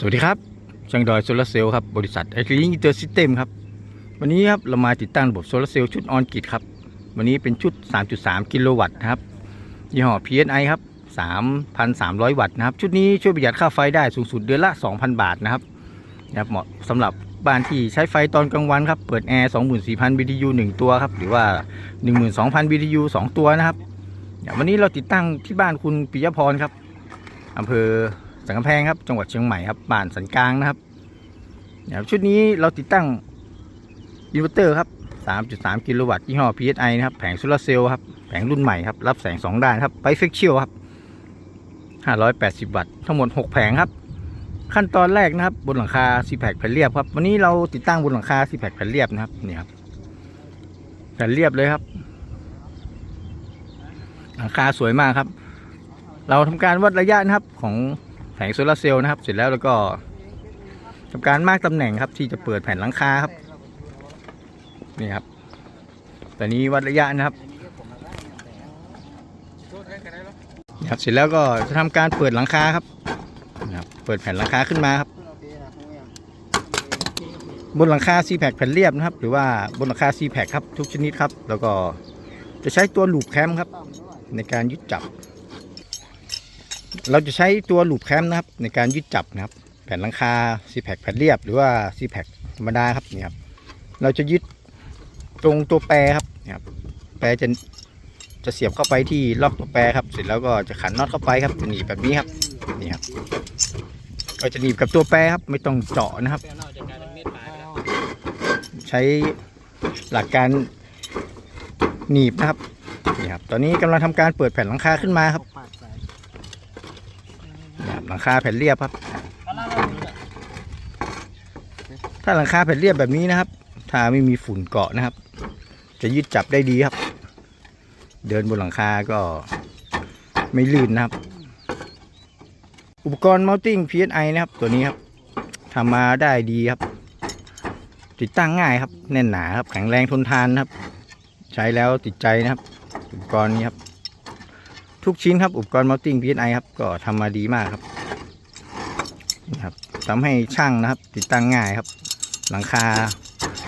สวัสดีครับช่างดอยโซลาร์เซลล์ครับบริษัทไอคลิงอินเตอร์ซิสเต็มครับวันนี้ครับเรามาติดตั้งระบบโซลาร์เซลล์ชุดออนกิตครับวันนี้เป็นชุด 3.3 กิโลวัตต์นะครับยี่ห้อ PSI ครับ 3,300 วัตต์นะครับชุดนี้ช่วยประหยัดค่าไฟได้สูงสุดเดือนละ 2,000 บาทนะครับนะครับเหมาะสำหรับบ้านที่ใช้ไฟตอนกลางวันครับเปิดแอร์ 24,000 BTU 1 ตัวครับหรือว่า 12,000 BTU 2 ตัวนะครับววันนี้เราติดตั้งที่บ้านคุณปิยพรครับอำเภอ สันกำแพงครับจังหวัดเชียงใหม่ครับบ้านสันกลางนะครับเนี่ยชุดนี้เราติดตั้งอินเวอร์เตอร์ครับ3.3 กิโลวัตต์ยี่ห้อ PSI นะครับแผงโซลาเซลล์ครับแผงรุ่นใหม่ครับรับแสง 2 ด้านครับไปเฟกเชียลครับ580 วัตต์ทั้งหมด 6 แผงครับ ขั้นตอนแรกนะครับ บนหลังคาซีแพคแผ่นเรียบครับ วันนี้เราติดตั้งบนหลังคาซีแพคแผ่นเรียบนะครับนี่ครับแผ่นเรียบเลยครับ หลังคาสวยมากครับ เราทำการวัดระยะนะครับของ แผงโซลาร์เซลล์นะครับ เสร็จแล้วแล้วก็ทำการมากตำแหน่งครับ ที่จะเปิดแผ่นหลังคาครับ นี่ครับตอนนี้วัดระยะนะครับนี่ครับเสร็จแล้วก็จะทำการเปิดหลังคาครับนะครับ เปิดแผ่นหลังคาขึ้นมาครับ บนหลังคา c p a c แผ่นเรียบนะครับ หรือว่าบนหลังคา c p a c ครับทุกชนิดครับ แล้วก็จะใช้ตัวลูปแคมครับ ในการยึดจับ เราจะใช้ตัวลูปแคมป์นะครับ ในการยึดจับนะครับ แผ่นหลังคาซีแพคแผ่นเรียบ หรือว่าซีแพคธรรมดาครับนี่ครับเราจะยึดตรงตัวแปรครับนี่ครับแปรจะจะเสียบเข้าไปที่ล็อกตัวแปรครับ เสร็จแล้วก็จะขันน็อตเข้าไปครับจะหนีบแบบนี้ครับนี่ครับก็จะหนีบกับตัวแปรครับ ไม่ต้องเจาะนะครับ ใช้หลักการหนีบนะครับนี่ครับ ตอนนี้กำลังทำการเปิดแผ่นหลังคาขึ้นมาครับ หลังคาแผ่นเรียบครับ ถ้าหลังคาแผ่นเรียบแบบนี้นะครับ ถ้าไม่มีฝุ่นเกาะนะครับ จะยึดจับได้ดีครับ เดินบนหลังคาก็ไม่ลื่นนะครับ อุปกรณ์ mounting PSI นะครับ ตัวนี้ครับทำมาได้ดีครับ ติดตั้งง่ายครับ แน่นหนาครับ แข็งแรงทนทานนะครับ ใช้แล้วติดใจนะครับ อุปกรณ์นี้ครับ ทุกชิ้นครับ อุปกรณ์ mounting PSI ครับ ก็ทำมาดีมากครับนี่ครับทำให้ช่างนะครับ ติดตั้งง่ายครับ หลังคา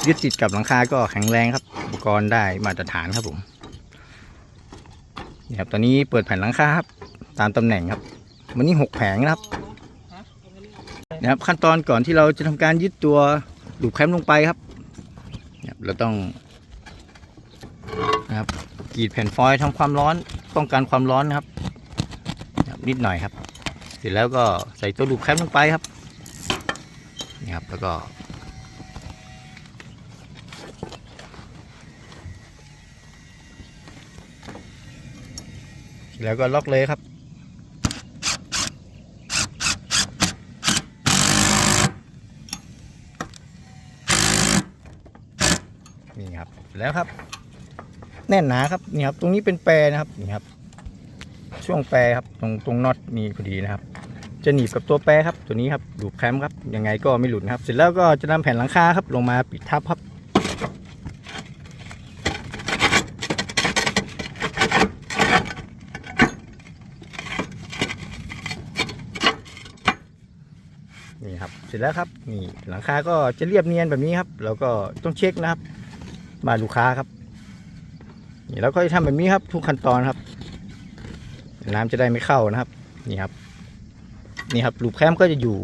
ยึดติดกับหลังคาก็แข็งแรงครับ อุปกรณ์ได้มาตรฐานครับผมนี่ครับตอนนี้เปิดแผ่นหลังคาครับ ตามตำแหน่งครับ วันนี้หกแผงนะครับนะครับ ขั้นตอนก่อนที่เราจะทำการยึดตัวลูแคมลงไปครับนะครับเราต้องนะครับกรีดแผ่นฟอยล์ทำความร้อน ป้องกันความร้อนนะครับ นิดหน่อยครับ เสร็จแล้วก็ใส่ตัวลูกแคมลงไปครับนี่ครับแล้วก็ แล้วก็ล็อกเลยครับนี่ครับแล้วครับ แน่นหนาครับนี่ครับ ตรงนี้เป็นแปรนะครับนี่ครับ ช่วงแปรครับตรงตรงน็อตนี่พอดีนะครับ จะหนีบกับตัวแปรครับ ตัวนี้ครับดูแคมป์ครับยังไงก็ไม่หลุดครับ เสร็จแล้วก็จะนำแผ่นหลังคาครับ ลงมาปิดทับครับนี่ครับเสร็จแล้วครับนี่หลังคาก็จะเรียบเนียนแบบนี้ครับ แล้วก็ต้องเช็คนะครับบ้าลูกค้าครับ นี่แล้วก็จะทำแบบนี้ครับ ทุกขั้นตอนครับ น้ำจะได้ไม่เข้านะครับ นี่ครับ นี่ครับลูปแคมก็จะอยู่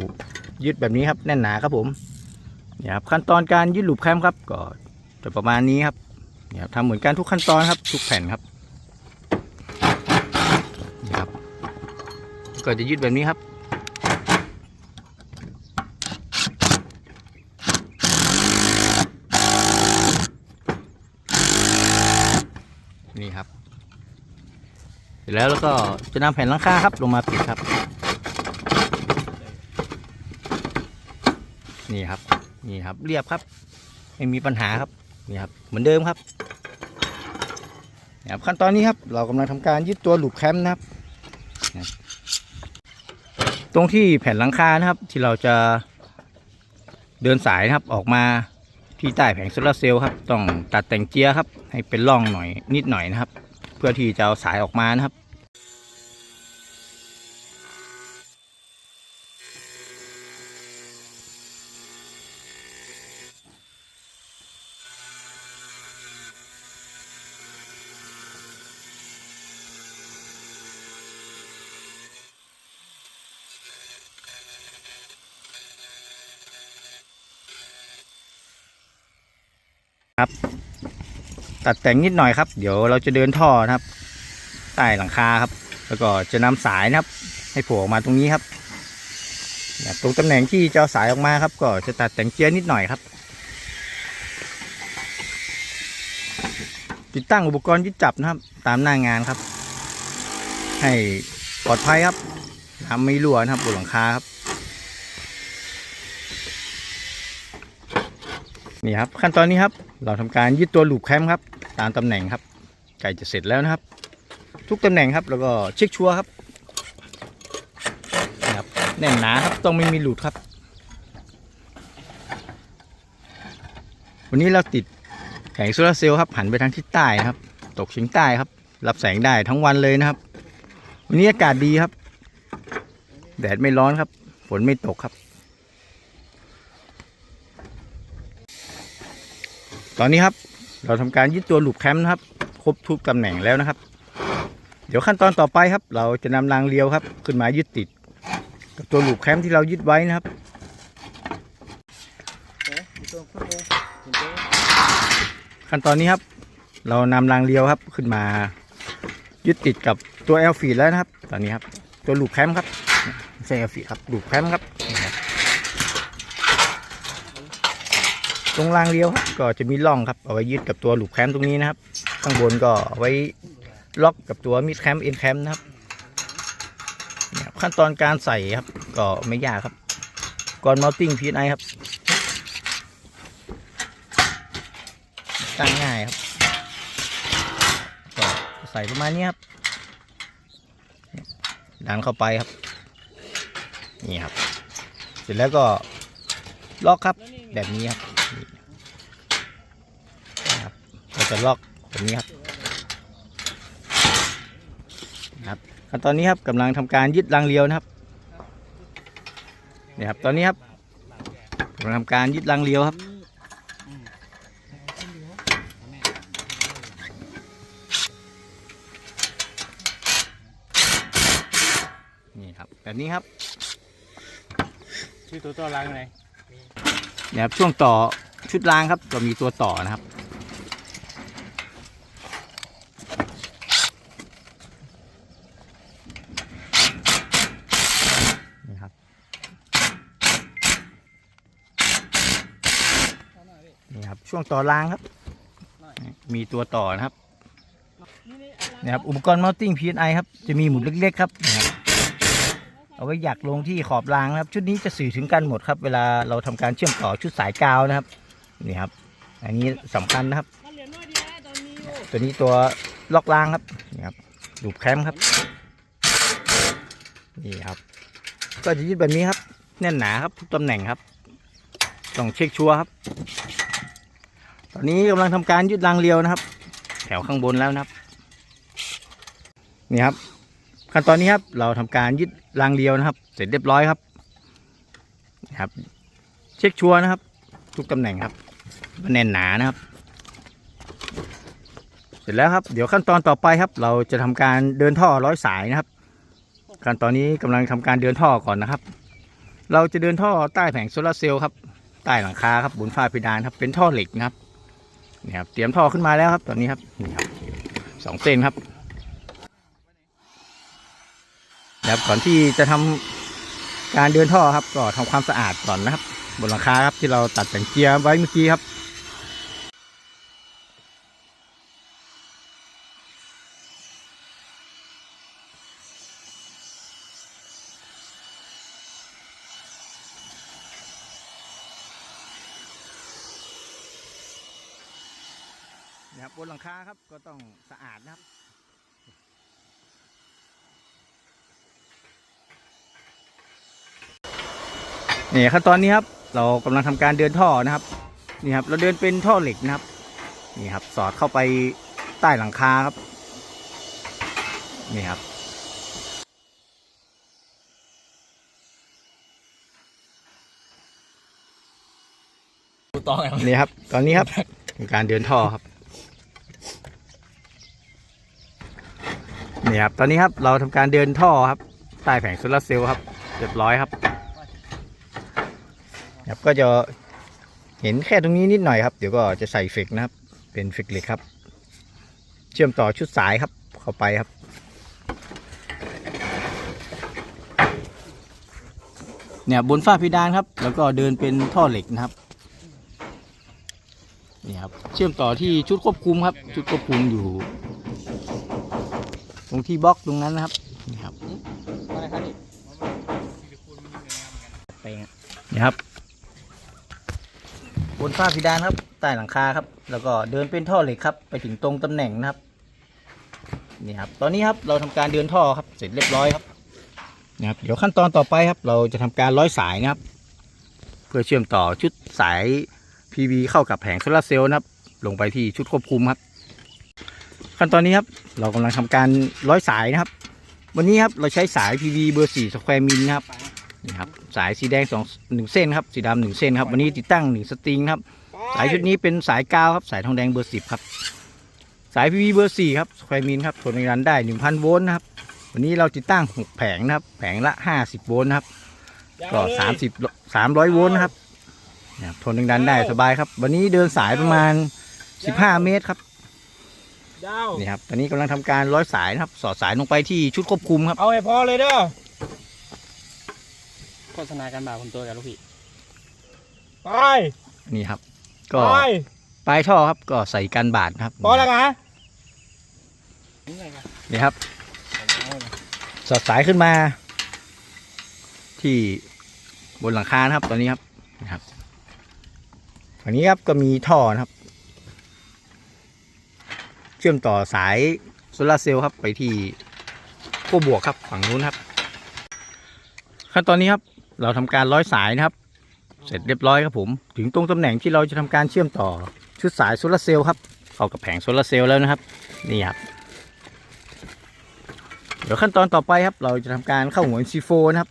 ยึดแบบนี้ครับ แน่นหนาครับผมนี่ครับขั้นตอนการยึดลูปแคมครับก็จะประมาณนี้ครับนี่ครับทำเหมือนกันทุกขั้นตอนครับ ทุกแผ่นครับนี่ครับ ก็จะยึดแบบนี้ครับ นี่ครับ เสร็จแล้วแล้วก็จะนำแผ่นหลังคาครับ ลงมาปิดครับ นี่ครับ นี่ครับ เรียบครับ ไม่มีปัญหาครับ นี่ครับ เหมือนเดิมครับนี่ครับขั้นตอนนี้ครับ เรากำลังทำการยึดตัวหลูปแคมป์ครับนะครับ ตรงที่แผ่นหลังคานะครับ ที่เราจะเดินสายนะครับออกมา ที่ใต้แผงโซลาร์เซลล์ครับต้องตัดแต่งเจียครับ ให้เป็นร่องหน่อยนิดหน่อยนะครับ เพื่อที่จะเอาสายออกมานะครับ ตัดแต่งนิดหน่อยครับ เดี๋ยวเราจะเดินท่อนะครับ ใต้หลังคาครับ แล้วก็จะนำสายนะครับ ให้โผล่ออกมาตรงนี้ครับตรงตำแหน่งที่จะสายออกมาครับ ก็จะตัดแต่งเจียนิดหน่อยครับ ติดตั้งอุปกรณ์ยึดจับนะครับ ตามหน้างานครับ ให้ปลอดภัยครับทำไม่รั่วนะครับบนหลังคาครับนี่ครับขั้นตอนนี้ครับ เราทำการยึดตัวลูปแคมครับ ตามตำแหน่งครับใกล้จะเสร็จแล้วนะครับ ทุกตำแหน่งครับแล้วก็เช็คชัวร์ครับนี่ครับแน่นหนาครับต้องไม่มีหลุดครับ วันนี้เราติดแผงโซลาร์เซลล์ครับหันไปทางทิศใต้นะครับ ตกเฉียงใต้ครับ รับแสงได้ทั้งวันเลยนะครับ วันนี้อากาศดีครับ แดดไม่ร้อนครับ ฝนไม่ตกครับ ตอนนี้ครับ เราทำการยึดตัวหลูปแคมป์นะครับ ครบทุกตำแหน่งแล้วนะครับ เดี๋ยวขั้นตอนต่อไปครับ เราจะนำรางเลียวครับ ขึ้นมายึดติด กับตัวหลูปแคมป์ที่เรายึดไว้นะครับขั้นตอนนี้ครับ เรานำรางเลียวครับขึ้นมา ยึดติดกับตัวแอลฟีดแล้วนะครับ ตอนนี้ครับ ตัวหลูปแคมป์ครับไม่ใช่แอลฟีดครับหลูปแคมป์ครับ ตรงรางเลี้ยวครับก็จะมีร่องครับเอาไว้ยึดกับตัวหลูกแคมป์ตรงนี้นะครับ ข้างบนก็ไว้ล็อกกับตัวมิดแคมป์เอ็นแคมป์นะครับขั้นตอนการใส่ครับก็ไม่ยากครับ ก่อนมาติ้งพีไอครับ ตั้งง่ายครับก็ใส่ประมาณนี้ครับดันเข้าไปครับ นี่ครับ เสร็จแล้วก็ล็อกครับแบบนี้ครับเรา จะล็อกแบบนี้ครับนะครับขั้นตอนนี้ครับกำลังทำการยึดรางเลียวนะครับเนี่ยครับตอนนี้ครับกำลังทำการยึดรางเลียวครับนี่ครับแบบนี้ครับชื่อตัวตัวรังไงเนี่ยครับช่วงต่อชุดรางครับก็มีตัวต่อนะครับ นี่ครับ นี่ครับ ช่วงต่อรางครับ มีตัวต่อนะครับนี่ครับอุปกรณ์ mounting PNI ครับ จะมีหมุดเล็กๆครับนี่ครับเอาไว้หยักลงที่ขอบรางนะครับ ชุดนี้จะสื่อถึงกันหมดครับ เวลาเราทำการเชื่อมต่อชุดสายกาวนะครับนี่ครับ อันนี้สำคัญนะครับ ตัวนี้ตัวล็อกรางครับนี่ครับดูแคมป์ครับนี่ครับ ก็จะยึดแบบนี้ครับ แน่นหนาครับทุกตำแหน่งครับ ต้องเช็คชัวร์ครับ ตอนนี้กำลังทำการยึดรางเรียวนะครับ แถวข้างบนแล้วนะครับ นี่ครับ ขั้นตอนนี้ครับ เราทำการยึดรางเรียวนะครับ เสร็จเรียบร้อยครับนะครับ เช็คชัวร์นะครับ ทุกตำแหน่งครับว่าแน่นหนานะครับ เสร็จแล้วครับ เดี๋ยวขั้นตอนต่อไปครับ เราจะทำการเดินท่อร้อยสายนะครับขั้นตอนนี้กำลังทำการเดินท่อก่อนนะครับ เราจะเดินท่อใต้แผงโซลาร์เซลล์ครับใต้หลังคาครับบนฝ้าเพดานครับเป็นท่อเหล็กนะครับ นี่ครับเตรียมท่อขึ้นมาแล้วครับตอนนี้ครับนี่ครับสองเส้นครับนะครับก่อนที่จะทำการเดินท่อครับ ก็ทำความสะอาดก่อนนะครับ บนหลังคาครับที่เราตัดแต่งเกียร์ไว้เมื่อกี้ครับบนหลังคาครับ ก็ต้องสะอาดนะครับ นี่ขั้นตอนนี้ครับ เรากำลังทำการเดินท่อนะครับ นี่ครับ เราเดินเป็นท่อเหล็กนะครับ นี่ครับ สอดเข้าไปใต้หลังคาครับ นี่ครับตัวต่อไงนี่ครับ ตอนนี้ครับเป็นการเดินท่อครับ นี่ครับ ตอนนี้ครับเราทำการเดินท่อครับ ใต้แผงโซลาร์เซลล์ครับ เรียบร้อยครับครับก็จะเห็นแค่ตรงนี้นิดหน่อยครับ เดี๋ยวก็จะใส่เฟกนะครับ เป็นเฟกเหล็กครับ เชื่อมต่อชุดสายครับ เข้าไปครับเนี่ยบนฝ้าเพดานครับ แล้วก็เดินเป็นท่อเหล็กนะครับนี่ครับ เชื่อมต่อที่ชุดควบคุมครับ ชุดควบคุมอยู่ ตรงที่บล็อกตรงนั้นนะครับนี่ครับอะไรครับนี่ไปฮะนี่ครับ บนฝ้าเพดานครับใต้หลังคาครับ แล้วก็เดินเป็นท่อเหล็กครับ ไปถึงตรงตำแหน่งนะครับนี่ครับ ตอนนี้ครับเราทำการเดินท่อครับ เสร็จเรียบร้อยครับนี่ครับเดี๋ยวขั้นตอนต่อไปครับ เราจะทำการร้อยสายนะครับ เพื่อเชื่อมต่อชุดสาย PV เข้ากับแผงโซลาร์เซลล์นะครับ ลงไปที่ชุดควบคุมครับ ขั้นตอนนี้ครับเรากำลังทำการร้อยสายนะครับ วันนี้ครับเราใช้สาย PV เบอร์4สแควร์มิลนะครับนี่ครับสายสีแดงสองหนึ่งเส้นครับสีดำหนึ่งเส้นครับวันนี้ติดตั้งหนึ่งสตริงครับสายชุดนี้เป็นสายกาวครับสายทองแดงเบอร์สิบครับสาย PV เบอร์สี่ครับสแควร์มิลครับทนแรงดันได้หนึ่งพันโวลต์นะครับวันนี้เราติดตั้งหกแผงนะครับแผงละห้าสิบโวลต์นะครับก็สามสิบสามร้อยโวลต์นะครับนะครับทนแรงดันได้สบายครับ วันนี้เดินสายประมาณสิบห้าเมตรครับ ยาว นี่ครับ ตอนนี้กำลังทำการร้อยสายนะครับ สอดสายลงไปที่ชุดควบคุมครับ เอาให้พอเลยเด้อโฆษณากันบ่าผมตัวกับลูกพี่ไปนี่ครับไปก็ปลายท่อครับ ก็ใส่กันบาดนะครับ พอแล้วนะนี่ครับ สอดสายขึ้นมา ที่บนหลังคานะครับตอนนี้ครับนะครับฝั่งนี้ครับก็มีท่อนะครับเชื่อมต่อสายโซลาร์เซลล์ครับไปที่ขั้วบวกครับฝั่งนู้นครับ ขั้นตอนนี้ครับเราทำการร้อยสายนะครับ เสร็จเรียบร้อยครับผม ถึงตรงตำแหน่งที่เราจะทำการเชื่อมต่อชุดสายโซลาร์เซลล์ครับเข้ากับแผงโซลาร์เซลล์แล้วนะครับนี่ครับเดี๋ยวขั้นตอนต่อไปครับ เราจะทำการเข้าหัวซีโฟนะครับ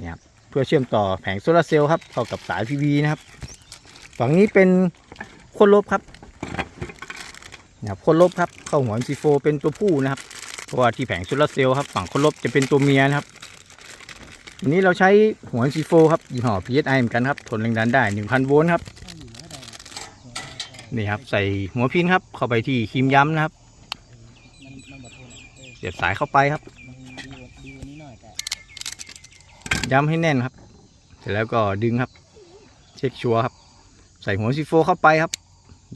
นี่ครับเพื่อเชื่อมต่อแผงโซลาร์เซลล์ครับเข้ากับสาย PV นะครับ ฝั่งนี้เป็นโคนลบครับ นี่ครับคนลบครับเข้าหัวซีโฟเป็นตัวผู้นะครับ เพราะว่าที่แผงโซลาเซลล์ครับฝั่งคนลบจะเป็นตัวเมียนะครับวันนี้เราใช้หัวซีโฟครับยี่ห้อ PSI เหมือนกันครับทนแรงดันได้ 1,000 โวลต์ครับนี่ครับ ใส่หัวพินครับ เข้าไปที่ครีมย้ำนะครับเสียบสายเข้าไปครับย้ำให้แน่นครับ เสร็จแล้วก็ดึงครับ เช็คชัวร์ครับ ใส่หัวซีโฟเข้าไปครับ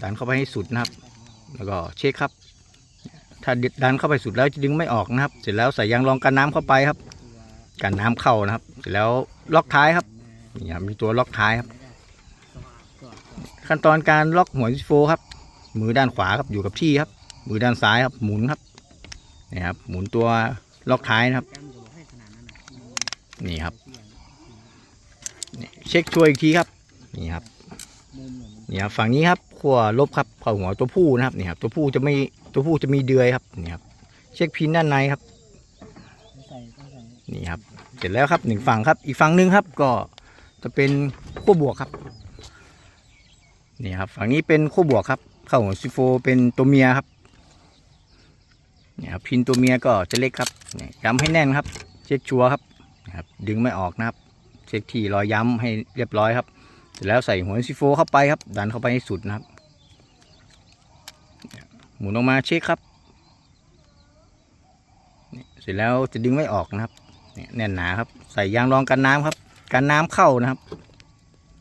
ดันเข้าไปให้สุดนะครับ แล้วก็เช็คครับ ถ้าดันเข้าไปสุดแล้วจะดึงไม่ออกนะครับ เสร็จแล้วใส่ยางรองกันน้ำเข้าไปครับกันน้ำเข้านะครับ เสร็จแล้วล็อกท้ายครับนี่ครับมีตัวล็อกท้ายครับ ขั้นตอนการล็อกหัวซีโฟครับ มือด้านขวาครับอยู่กับที่ครับ มือด้านซ้ายครับหมุนครับนี่ครับ หมุนตัวล็อกท้ายนะครับ นี่ครับเช็คช่วยอีกทีครับ นี่ครับนี่ครับฝั่งนี้ครับ ขั้วลบครับเข้าหัวตัวผู้นะครับนี่ครับตัวผู้จะไม่ตัวผู้จะมีเดือยครับนี่ครับเช็คพินด้านในครับนี่ครับเสร็จแล้วครับหนึ่งฝั่งครับ อีกฝั่งหนึ่งครับก็จะเป็นขั้วบวกครับนี่ครับฝั่งนี้เป็นขั้วบวกครับเข้าหัวซิโฟเป็นตัวเมียครับนี่ครับพินตัวเมียก็จะเล็กครับย้ำให้แน่นครับ เช็คชัวร์ครับนะครับ ดึงไม่ออกนะครับ เช็คที่รอยย้ำให้เรียบร้อยครับ ร็จแล้วใส่หัวซีโฟเข้าไปครับ ดันเข้าไปให้สุดนะครับ หมุนออกมาเช็คครับเนี่ยเสร็จแล้วจะดึงไม่ออกนะครับเนี่ยแน่นหนาครับ ใส่ยางรองกันน้ำครับ กันน้ำเข้านะครับ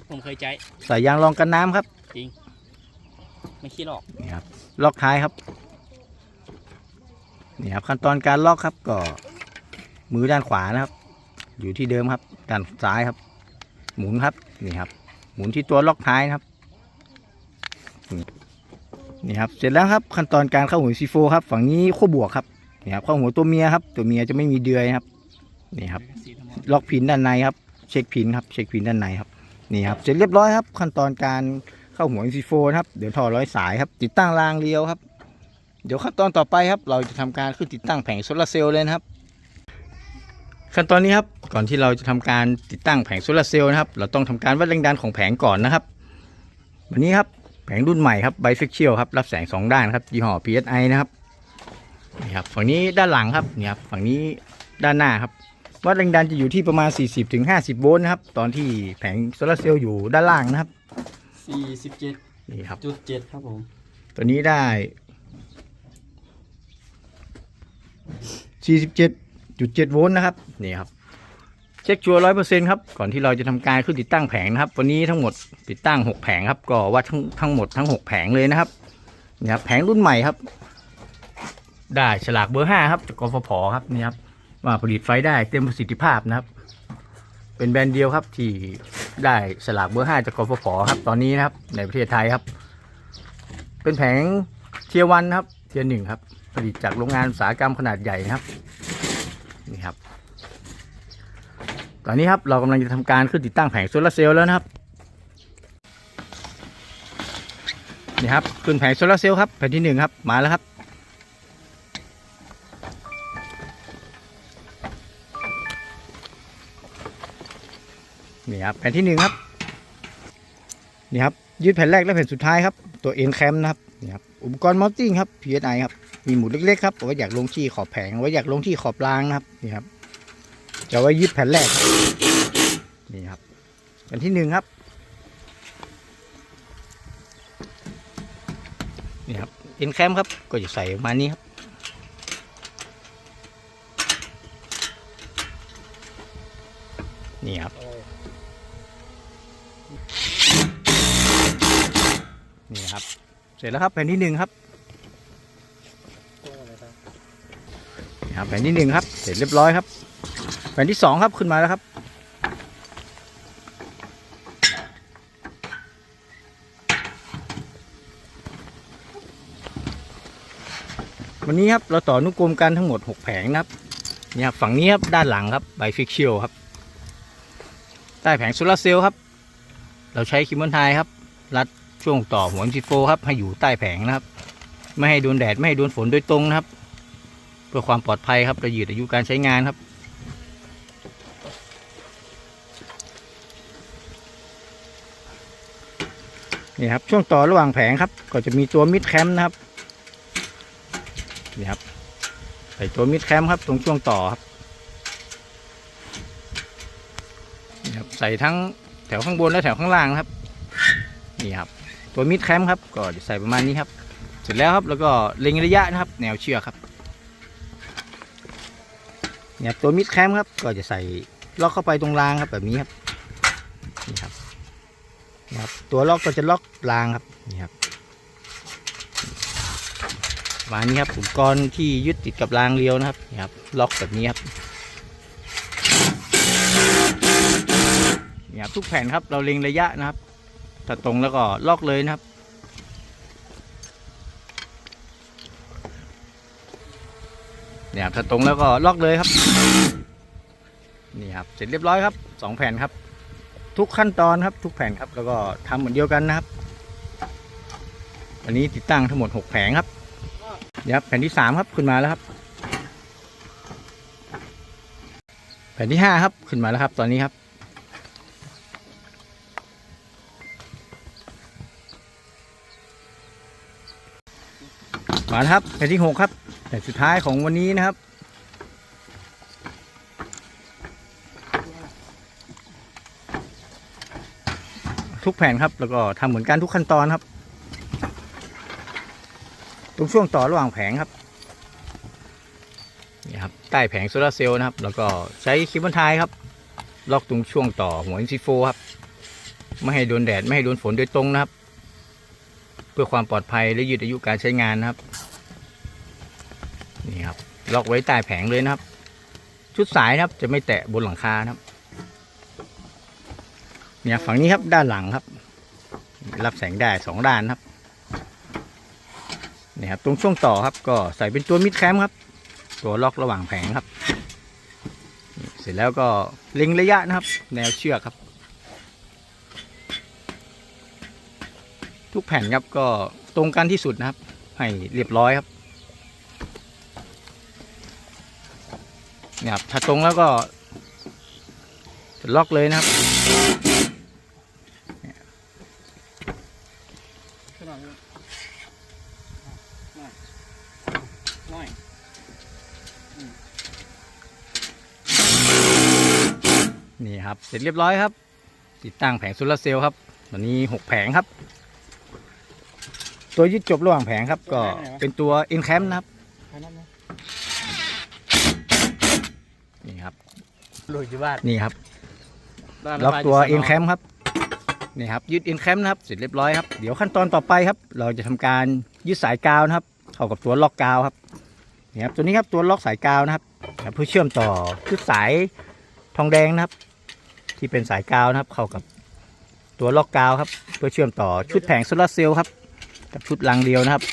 ผมเคยใจ ใส่ยางรองกันน้ำครับไม่คิดหรอกนี่ครับล็อกท้ายครับ นี่ครับขั้นตอนการล็อกครับก็มือด้านขวานะครับ อยู่ที่เดิมครับ ด้านซ้ายครับ หมุนครับ นี่ครับห มุนที่ตัวล็อกท้ายนะครับ นี่ครับ เสร็จแล้วครับขั้นตอนการเข้าหัวซีโฟครับ ฝั่งนี้ขั้วบวกครับ นี่ครับเข้าหัวตัวเมียครับ ตัวเมียจะไม่มีเดือยครับ นี่ครับ ล็อกพินด้านในครับ เช็คพินครับ เช็คพินด้านในครับ นี่ครับ เสร็จเรียบร้อยครับ ขั้นตอนการเข้าหัวซีโฟครับ เดี๋ยวถอดร้อยสายครับ ติดตั้งรางเลี้ยวครับ เดี๋ยวขั้นตอนต่อไปครับ เราจะทำการขึ้นติดตั้งแผงโซลาร์เซลล์เลยนะครับ ขั้นตอนนี้ครับก่อนที่เราจะทำการติดตั้งแผงโซลาร์เซลล์นะครับ เราต้องทำการวัดแรงดันของแผงก่อนนะครับ วันนี้ครับแผงรุ่นใหม่ครับไบเฟกเชียลครับรับแสงสองด้านครับยี่ห้อ PSI นะครับนี่ครับฝั่งนี้ด้านหลังครับนี่ครับฝั่งนี้ด้านหน้าครับวัดแรงดันจะอยู่ที่ประมาณ 40-50 โวลต์นะครับ ตอนที่แผงโซลาร์เซลล์อยู่ด้านล่างนะครับสี่สิบเจ็ดนี่ครับจุดเจ็ดครับผมตัวนี้ได้ 47.7โวลต์นะครับนี่ครับเช็คชัวร์ร้อยเปอร์เซ็นต์ครับก่อนที่เราจะทำการขึ้นติดตั้งแผงนะครับ วันนี้ทั้งหมดติดตั้ง 6 แผงครับก็วัดทั้งทั้งหมดทั้ง 6 แผงเลยนะครับนี่ครับแผงรุ่นใหม่ครับ ได้ฉลากเบอร์5ครับจากกฟผครับนี่ครับว่าผลิตไฟได้เต็มประสิทธิภาพนะครับ เป็นแบรนด์เดียวครับที่ได้ฉลากเบอร์5จากกฟผครับตอนนี้นะครับ ในประเทศไทยครับ เป็นแผงเทียวันครับเทียหนึ่งครับ ผลิตจากโรงงานอุตสาหกรรมขนาดใหญ่นะครับ นี่ครับ ตอนนี้ครับเรากำลังจะทำการขึ้นติดตั้งแผงโซลาร์เซลล์แล้วนะครับนี่ครับขึ้นแผงโซลาร์เซลล์ครับแผงที่หนึ่งครับมาแล้วครับนี่ครับแผ่นที่หนึ่งครับนี่ครับยืดแผ่นแรกและแผ่นสุดท้ายครับ ตัวเอ็นแคมนะครับนี่ครับอุปกรณ์มอลติ้งครับ PSI ครับ มีหมุดเล็กๆครับเอาไว้อยากลงที่ขอบแผงเอาไว้อยากลงที่ขอบรางนะครับนี่ครับ จะไว้ยึดแผ่นแรกรนี่ครับแผ่นที่หนึ่งครับนี่ครับเอ็นแคมครับก็จะใส่ประมาณนี้ครับนี่ครับนี่ครับ เสร็จแล้วครับแผ่นที่หนึ่งครับนี่ครับ แผ่นที่หนึ่งครับ เสร็จเรียบร้อยครับ แผ่นที่สองครับขึ้นมาแล้วครับ วันนี้ครับเราต่อนุกรมกันทั้งหมด 6 แผงนะครับนี่ครับฝั่งนี้ครับด้านหลังครับใบฟิกเชียลครับ ใต้แผงโซลาร์เซลล์ครับ เราใช้คิมมอนไทยครับ รัดช่วงต่อหัวซีโฟครับ ให้อยู่ใต้แผงนะครับ ไม่ให้โดนแดดไม่ให้โดนฝนโดยตรงนะครับ เพื่อความปลอดภัยครับและยืดอายุการใช้งานครับ นี่ครับช่วงต่อระหว่างแผงครับ ก็จะมีตัวมิดแคมนะครับนี่ครับใส่ตัวมิดแคมครับตรงช่วงต่อครับนี่ครับใส่ทั้งแถวข้างบนและแถวข้างล่างครับนี่ครับตัวมิดแคมครับก็ใส่ประมาณนี้ครับ เสร็จแล้วครับแล้วก็เล็งระยะนะครับ แนวเชือกครับ เนี่ยตัวมิดแคมครับ ก็จะใส่ล็อกเข้าไปตรงรางครับแบบนี้ครับนี่ครับนะครับตัวล็อกก็จะล็อกรางครับนี่ครับมานี้ครับอุปกรณ์ที่ยึดติดกับรางเรียวนะครับนี่ครับ ล็อกแบบนี้ครับนี่ครับทุกแผ่นครับเราเล็งระยะนะครับถ้าตรงแล้วก็ล็อกเลยนะครับ นี่ยครับถ้าตรงแล้วก็ล็อกเลยครับ นี่ครับเสร็จเรียบร้อยครับสองแผ่นครับ ทุกขั้นตอนครับ ทุกแผ่นครับแล้วก็ทำเหมือนเดียวกันนะครับ อันนี้ติดตั้งทั้งหมดหกแผงครับเดี๋ยวครับแผ่นที่สามครับขึ้นมาแล้วครับ แผ่นที่ห้าครับขึ้นมาแล้วครับ ตอนนี้ครับมาครับแผ่นที่หกครับ แผ่สุดท้ายของวันนี้นะครับ ทุกแผ่นครับแล้วก็ทำเหมือนกันทุกขั้นตอนครับ ตรงช่วงต่อระหว่างแผงครับนี่ครับใต้แผงโซลาเซลล์นะครับ แล้วก็ใช้คลิปบันทายครับ ล็อกตรงช่วงต่อหัวอินซีโฟครับไม่ให้โดนแดดไม่ให้โดนฝนโดยตรงนะครับ เพื่อความปลอดภัยและยืดอายุการใช้งานนะครับ ล็อกไว้ใต้แผงเลยนะครับ ชุดสายนะครับจะไม่แตะบนหลังคานะครับ เนี่ยฝั่งนี้ครับด้านหลังครับ รับแสงได้สองด้านครับเนี่ยครับตรงช่วงต่อครับ ก็ใส่เป็นตัวมิดแคมครับ ตัวล็อกระหว่างแผงครับ เสร็จแล้วก็เล็งระยะนะครับ แนวเชือกครับ ทุกแผ่นครับก็ตรงกันที่สุดนะครับ ให้เรียบร้อยครับ เนี่ยครับถ้าตรงแล้วก็จะล็อกเลยนะครับนี่ครับ เสร็จเรียบร้อยครับ ติดตั้งแผงโซลาร์เซลล์ครับวันนี้หกแผงครับ ตัวยึดจบระหว่างแผงครับ ก็เป็นตัว e n c a m นะครับ แค่นั้นนะ ลุยที่บ้านนี่ครับบ้านล็อกตัวบ้านเอ็นยู่แคมครับนี่ครับยึดเอ็นแคมนะครับเสร็จเรียบร้อยครับเดี๋ยวขั้นตอนต่อไปครับ เราจะทำการยึดสายกาวนะครับเข้ากับตัวล็อกกาวครับนี่ครับตัวนี้ครับตัวล็อกสายกาวนะครับเพื่อเชื่อมต่อชุดสายทองแดงนะครับ ที่เป็นสายกาวนะครับ เข้ากับตัวล็อกกาวครับ เพื่อเชื่อมต่อชุดแผงโซลาร์เซลล์ครับ กับชุดรางเดียวนะครับ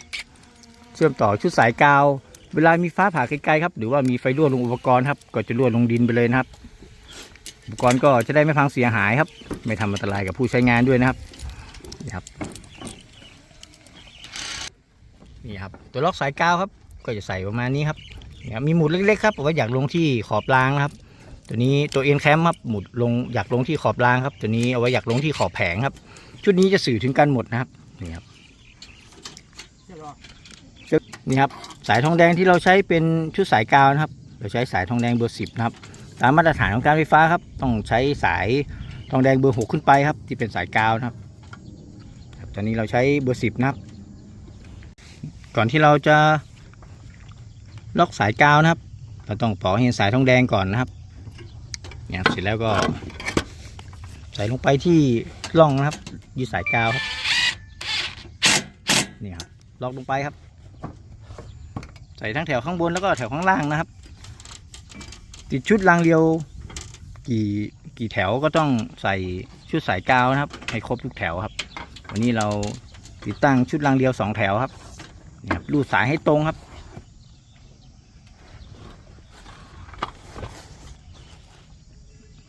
เชื่อมต่อชุดสายกาว เวลามีฟ้าผ่าไกลๆครับ หรือว่ามีไฟรั่วลงอุปกรณ์ครับก็จะรั่วลงดินไปเลยนะครับ อุปกรณ์ก็จะได้ไม่พังเสียหายครับ ไม่ทำอันตรายกับผู้ใช้งานด้วยนะครับนี่ครับนี่ครับ ตัวล็อกสายกาวครับ ก็จะใส่ประมาณนี้ครับนี่ครับมีหมุดเล็กๆครับเอาไว้อยากลงที่ขอบรางนะครับ ตัวนี้ตัวเอ็นแคมครับหมุดลงอยากลงที่ขอบรางครับ ตัวนี้เอาไว้อยากลงที่ขอบแผงครับ ชุดนี้จะสื่อถึงกันหมดนะครับนี่ครับนี่ครับสายทองแดงที่เราใช้เป็นชุดสายกาวนะครับ เราใช้สายทองแดงเบอร์สิบนะครับ ตามมาตรฐานของการไฟฟ้าครับ ต้องใช้สายทองแดงเบอร์หกขึ้นไปครับ ที่เป็นสายกาวนะครับตอนนี้เราใช้เบอร์สิบนะครับก่อนที่เราจะล็อกสายกาวนะครับ เราต้องปอกให้เห็นสายทองแดงก่อนนะครับเนี่ยเสร็จแล้วก็ ใส่ลงไปที่ร่องนะครับยืดสายกาวครับนี่ครับล็อกลงไปครับ ใส่ทั้งแถวข้างบนแล้วก็แถวข้างล่างนะครับ ติดชุดรางเรียว กี่กี่แถวก็ต้องใส่ชุดสายกาวนะครับ ให้ครบทุกแถวครับ วันนี้เราติดตั้งชุดรางเรียวสองแถวครับนี่ครับรูดสายให้ตรงครับ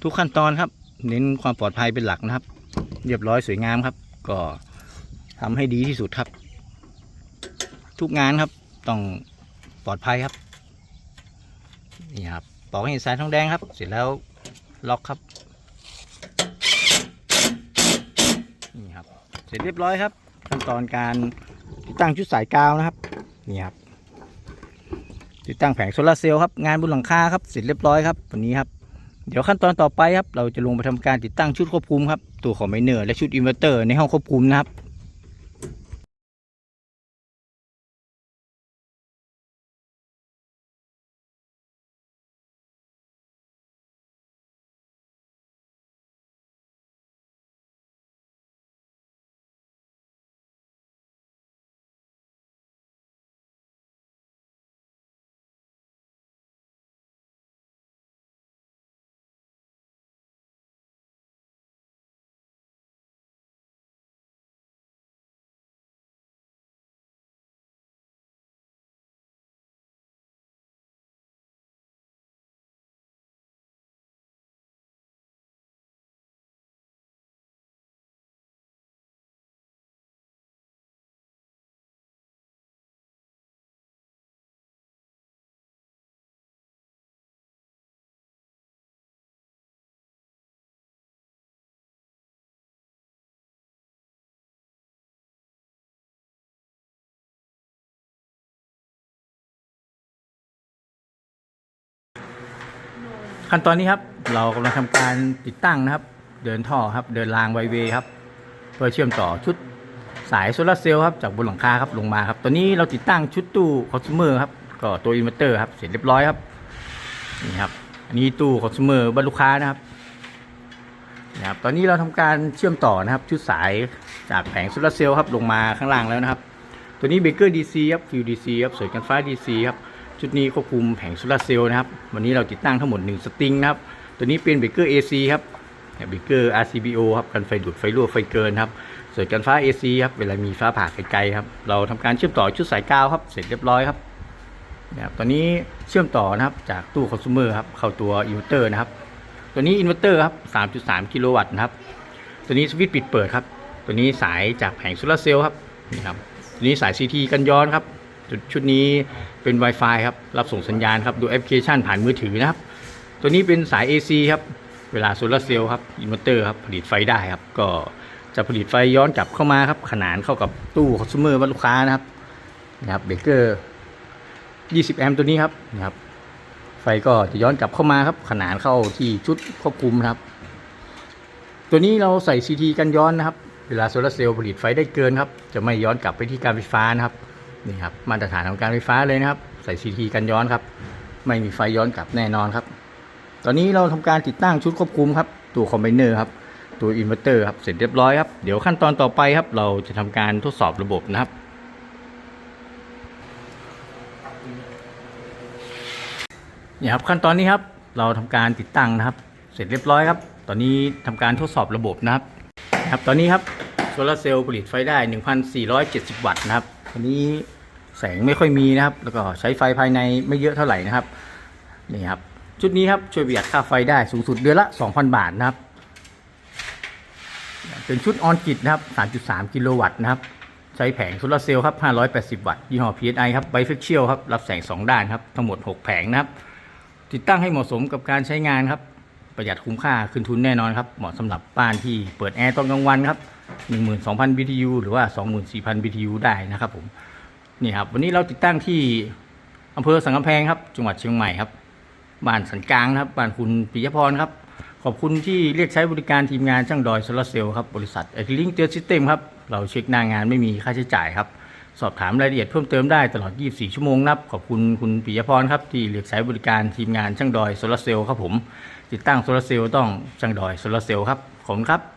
ทุกขั้นตอนครับ เน้นความปลอดภัยเป็นหลักนะครับ เรียบร้อยสวยงามครับ ก็ทำให้ดีที่สุดครับ ทุกงานครับต้องปลอดภัยครับ นี่ครับ ปอกให้เห็นสายทองแดงครับ เสร็จแล้วล็อกครับนี่ครับ เสร็จเรียบร้อยครับ ขั้นตอนการติดตั้งชุดสายกาวนะครับนี่ครับติดตั้งแผงโซลาร์เซลล์ครับงานบนหลังคาครับเสร็จเรียบร้อยครับวันนี้ครับเดี๋ยวขั้นตอนต่อไปครับเราจะลงไปทำการติดตั้งชุดควบคุมครับตัวของไมเนอร์และชุดอินเวอร์เตอร์ในห้องควบคุมนะครับ ขั้นตอนนี้ครับ เรากำลังทำการติดตั้งนะครับ เดินท่อครับ เดินรางไวเวครับ เพื่อเชื่อมต่อชุดสายโซลาร์เซลล์ครับจากบนหลังคาครับลงมาครับตัวนี้เราติดตั้งชุดตู้คอน sumer ครับก็ตัวอินเวอร์เตอร์ครับเสร็จเรียบร้อยครับนี่ครับอันนี้ตู้คอน sumer บ้านลูกค้านะครับนะครับตอนนี้เราทำการเชื่อมต่อนะครับ ชุดสายจากแผงโซลาร์เซลล์ครับลงมาข้างล่างแล้วนะครับ ตัวนี้เบเกอร์ดีซีครับฟิวดีซีครับสวยกันฟ้าดีซีครับ ชุดนี้ควบคุมแผงโซลาเซลล์นะครับ วันนี้เราติดตั้งทั้งหมด 1 สตริงนะครับ ตัวนี้เป็นเบเกอร์ AC ครับเบเกอร์ RCBO ครับกันไฟดูดไฟรั่วไฟเกินครับส่วนกันฟ้า AC ครับเวลามีฟ้าผ่าไกลๆครับ เราทำการเชื่อมต่อชุดสายกาวครับ เสร็จเรียบร้อยครับนะครับตอนนี้เชื่อมต่อนะครับจากตู้คอน sumer ครับเข้าตัวอินเวอร์เตอร์นะครับ ตัวนี้อินเวอร์เตอร์ครับ 3.3 กิโลวัตต์นะครับ ตัวนี้สวิตช์ปิดเปิดครับ ตัวนี้สายจากแผงโซลาเซลล์ครับนี่ครับตัวนี้สาย CT กันย้อนครับ ชุดชุดนี้เป็น Wi-Fi ครับ รับส่งสัญญาณครับ ดูแอปพลิเคชันผ่านมือถือนะครับ ตัวนี้เป็นสาย AC ครับ เวลาโซลาร์เซลล์ครับ อินเวอร์เตอร์ครับ ผลิตไฟได้ครับ ก็จะผลิตไฟย้อนกลับเข้ามาครับ ขนานเข้ากับตู้คอน sumer บ้านลูกค้านะครับ นะครับ เบรกเกอร์ 20 แอมป์ตัวนี้ครับ นะครับ ไฟก็จะย้อนกลับเข้ามาครับ ขนานเข้าที่ชุดควบคุมนะครับ ตัวนี้เราใส่ CT กันย้อนนะครับ เวลาโซลาร์เซลล์ผลิตไฟได้เกินครับ จะไม่ย้อนกลับไปที่การไฟฟ้านะครับ นี่ครับมาตรฐานของการไฟฟ้าเลยนะครับ ใส่ CT กันย้อนครับ ไม่มีไฟย้อนกลับแน่นอนครับ ตอนนี้เราทำการติดตั้งชุดควบคุมครับ ตัวคอมไบเนอร์ครับ ตัวอินเวอร์เตอร์ครับเสร็จเรียบร้อยครับ เดี๋ยวขั้นตอนต่อไปครับ เราจะทำการทดสอบระบบนะครับนี่ครับขั้นตอนนี้ครับเราทำการติดตั้งนะครับ เสร็จเรียบร้อยครับ ตอนนี้ทำการทดสอบระบบนะครับ ครับตอนนี้ครับโซลาเซลล์ผลิตไฟได้ 1,470 วัตต์นะครับ ตอนนี้แสงไม่ค่อยมีนะครับ แล้วก็ใช้ไฟภายในไม่เยอะเท่าไหร่นะครับนี่ครับชุดนี้ครับช่วยประหยัดค่าไฟได้สูงสุดเดือนละ 2,000 บาทนะครับ เป็นชุดออนกิตนะครับ 3.3 กิโลวัตต์นะครับ ใช้แผงโซลาร์เซลล์ครับ 580 วัตต์ยี่ห้อ PSI ครับไบเฟกเชียลครับ รับแสง 2 ด้านครับ ทั้งหมด 6 แผงนะครับ ติดตั้งให้เหมาะสมกับการใช้งานครับ ประหยัดคุ้มค่าคืนทุนแน่นอนครับ เหมาะสำหรับบ้านที่เปิดแอร์ตอนกลางวันครับ 12,000 BTU หรือว่า 24,000 BTU ได้นะครับผมนี่ครับวันนี้เราติดตั้งที่อำเภอสังกำแพงครับ จังหวัดเชียงใหม่ครับบ้านสันกลางครับบ้านคุณปิยพรครับ ขอบคุณที่เรียกใช้บริการทีมงานช่างดอยโซลาเซลล์ครับบริษัทไอทิลิงเจอร์ซิสเต็มครับเราเช็คหน้างานไม่มีค่าใช้จ่ายครับสอบถามรายละเอียดเพิ่มเติมได้ตลอด 24 ชั่วโมงนะครับ ขอบคุณคุณปิยพรครับ ที่เรียกใช้บริการทีมงานช่างดอยโซลาเซลล์ครับผม ติดตั้งโซลาเซลล์ต้องช่างดอยโซลาเซลล์ครับขอบคุณครับ